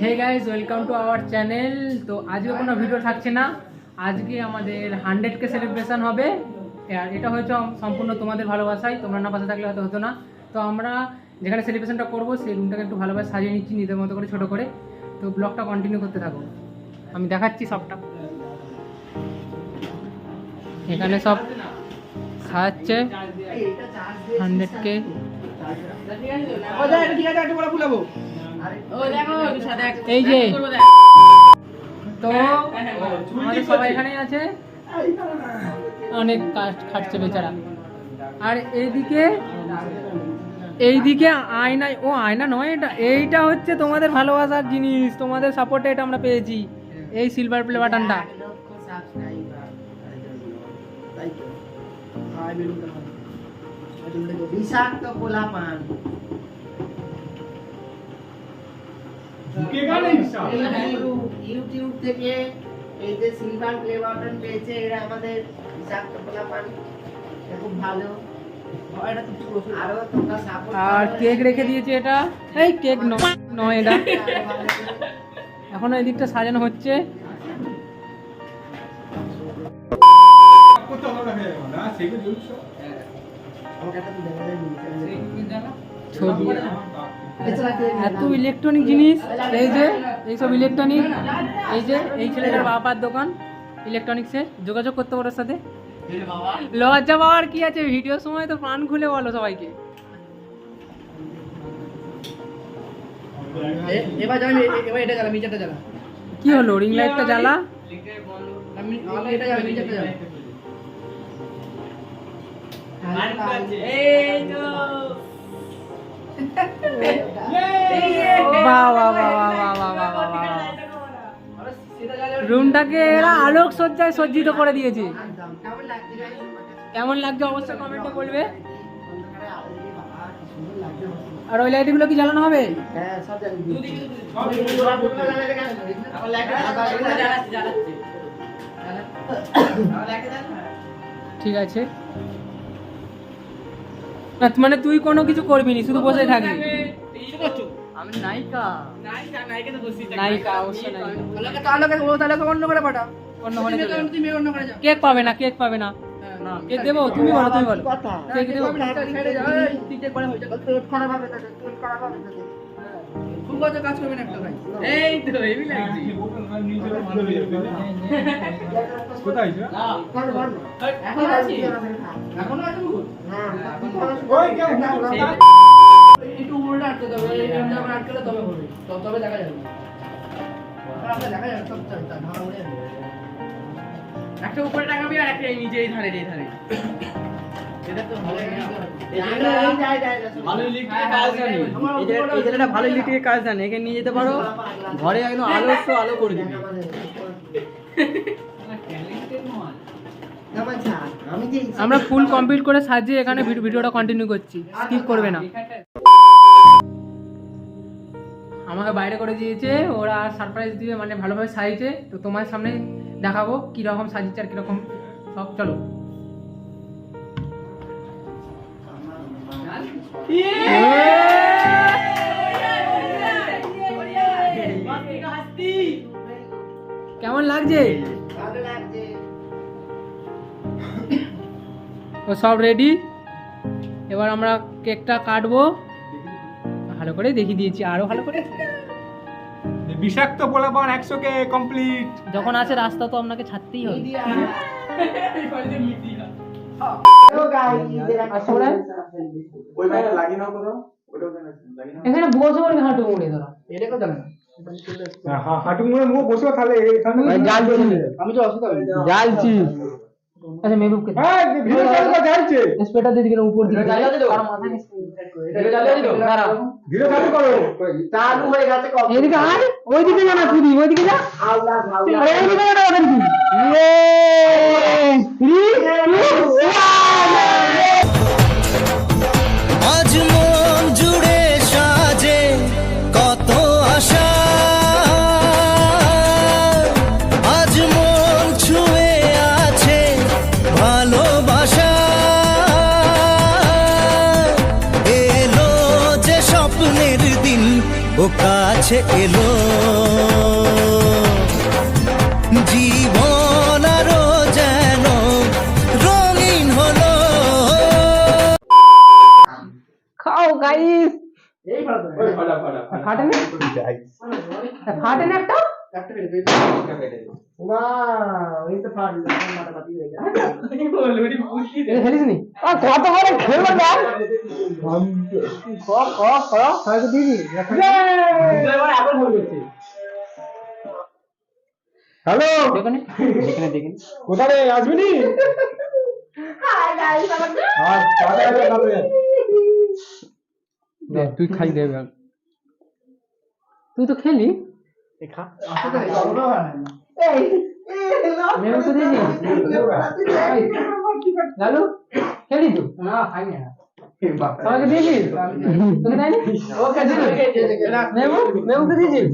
Hey guys welcome to our channel তো আজকে কোনো ভিডিও থাকছে না। আজকে আমাদের হান্ড্রেড কে সেলিব্রেশন হবে। আর এটা হয়েছে সম্পূর্ণ তোমাদের ভালোবাসায় তোমরা না পাশে থাকলে হয়তো হতো না। তো আমরা যেখানে সেলিব্রেশনটা করব, সেই রুমটাকে একটু ভালোভাবে সাজিয়ে নিচ্ছি নিজের মতো করে, ছোটো করে। তো ব্লগটা কন্টিনিউ করতে থাকো। আমি দেখাচ্ছি সবটা। এখানে সব সাজাচ্ছে। হান্ড্রেড কে তো সবাই এখানেই আছে। অনেক খাটছে বেচারা। আর এইদিকে এইদিকে আয়না ও আয়না নয় এটা, এইটা হচ্ছে তোমাদের ভালোবাসার জিনিস, তোমাদের সাপোর্টে এটা আমরা পেয়েছি, এই সিলভার প্লে বাটনটা বিষাক্ত পান ইউটিউব থেকে এই যে সিলভার প্লে বাটন পেয়েছে এরা আমাদের বিষাক্ত পোলা পান। খুব ভালো। আরও আর কেক রেখে দিয়েছে এটা? এই কেক নয় নয় এটা। এখনও এদিকটা সাজানো হচ্ছে। ছবি। এত ইলেকট্রনিক জিনিস এই যে এইসব ইলেকট্রনিক এই যে এই ছেলেটার বাবার দোকান ইলেকট্রনিক্সের যোগাযোগ করতে পারো ওর সাথে। লজ্জা পাওয়ার কি আছে? ভিডিওর সময় তো প্রাণ খুলে বলো সবাইকে। এবার যাবে এবার এটা জ্বালা মিটারটা জ্বালা। কি হলো রিং লাইটটা জ্বালা? আমি আমি রুমটাকে এরা আলোক সজ্জায় সজ্জিত করে দিয়েছে। কেমন লাগছে অবশ্যই কমেন্টে বলবে? আর ওই লাইটগুলো কি জ্বালানো হবে? হ্যাঁ, ঠিক আছে। না, মানে তুই কোনো কিছু করবি নি শুধু বসে থাকবি। আমি নায়িকা। নায়িকা অবশ্যই নায়িকা তাহলে তাহলে ও তাহলে তো অন্য করে পাঠা অন্য হলে চলে যাবে। তুমি অন্য করে যাও। কেক পাবে না কেক পাবে না। না কেক দেবো? তুমি বলো তুমি বলো। কথা। কেক দেবো? তুমি কত কাজ করবেন একটা ভাই। এই তো এবি লাগছে। কোথায় এখন আছি? এখন আছি? ওই কেউ একটু উল্টা আটকে তবে এই আমরা আটকালে তবে হবে। তবে দেখা যাবে। দেখা যাবে একটা উপরে টাকাবি আর একটা নিজে এই ধারে এই ধারে। এই ভালো ইলেকট্রিকের কাজ জানি। এই যে এই ছেলেটা ভালো ইলেকট্রিকের কাজ জানে। একে নিয়ে যেতে পারো? ঘরে একদম আলোস্য আলো করে দিবে। আমার ফুল কমপ্লিট করে সাজিয়ে এখানে ভিড- ভিডিওটা কন্টিনিউ করছি। স্কিপ করবে না। আমাকে বাইরে করে দিয়েছে। ওরা সারপ্রাইজ দিবে মানে ভালোভাবে সাজিয়েছে। তো তোমার সামনে দেখাবো কীরকম সাজিয়েছে আর কীরকম। সব চলো। কেমন লাগছে? ও সব রেডি এবার আমরা কেকটা কাটবো। ভালো করে দেখিয়ে দিয়েছি আরও ভালো করে। বিষাক্ত পোলাপান একশো কে কমপ্লিট যখন আছে রাস্তা তো আপনাকে ছাড়তেই হবে। এখানে বসে পড়বি হাঁটু মুড়ে ধরো। এটা না হ্যাঁ, হা- হাঁটু মুড়ে মুখ বসে তাহলে জাল আমি তো অসুবিধা হবে জ্বালছি আচ্ছা মেহবুবকে হ্যাঁ ভিডিও চালু কর যাইছে স্পেটার দিদি কেন উপর দিকে চালু দিও আর মাথা নিচে ভিডিও চালু দিও দাঁড়াও ভিডিও চালু করো চালু হয়ে গেছে কবে এদিকে আয় ওইদিকে যা না তুই ওইদিকে যা আল্লাহ আল্লাহ ওইদিকে যা ওদের কি ইয়ে 3 2 1 কাছে এলো। জীবন আরও যেন রঙিন হলো। খাও গাইস ফাটে না? ফাটে না একটা? হয়ে হ্যালো দেখেন কোথায় আসবি নি তুই খাই দে তুই তো খেলি আসতে তো না খেলি খাই না। সবাইকে দিয়েছিস তোকে দেয়নি ও খেয়েছে, ও খেয়েছে, খেয়েছে। মেমু মেমুকে দিয়েছিস